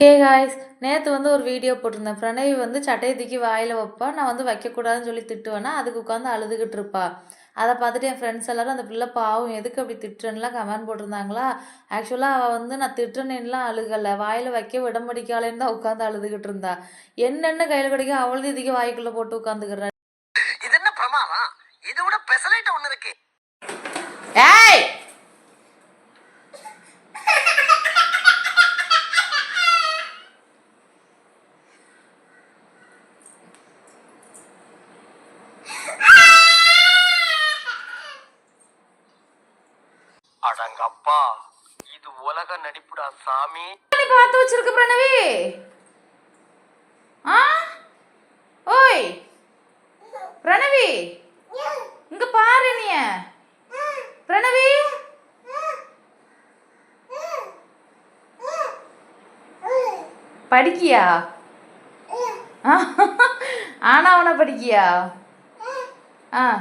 Hey guys நேற்று வந்து ஒரு வீடியோ போட்டிருந்தேன். பிரணவி வந்து சட்டையை தூக்கி வாயில் வைப்பா நான் வந்து வைக்கக்கூடாதுன்னு சொல்லி திட்டுவேன்னா அதுக்கு உட்காந்து அழுதுகிட்டு இருப்பா. அதை பார்த்துட்டு என் ஃப்ரெண்ட்ஸ் எல்லாரும் அந்த பிள்ளை பாவம் எதுக்கு அப்படி திட்டுறேன்லாம் கமெண்ட் போட்டிருந்தாங்களா? ஆக்சுவலாக அவள் வந்து நான் திட்டுறேன்னுலாம் அழுகலை. வாயில் வைக்க விட முடிக்காலேன்னு தான் உட்காந்து அழுதுகிட்டு இருந்தா. என்னென்ன கையில் கிடைக்க அவளது இதுக்கு வாய்க்குள்ளே போட்டு உட்காந்துக்கிறா இது என்ன பிரமாதம்? இது விட பெசலைட் ஒண்ணு இருக்கு. ஏய்! அடங்கப்பா. இது உலக நடிப்புடா சாமி. நீ பார்த்து வச்சிருக்க பிரணவி. ஆ? ஓய். பிரணவி. இங்க பாரு நீ பிரணவி. படிக்கியா? ஆனா அவனை படிக்கியா? ஆ.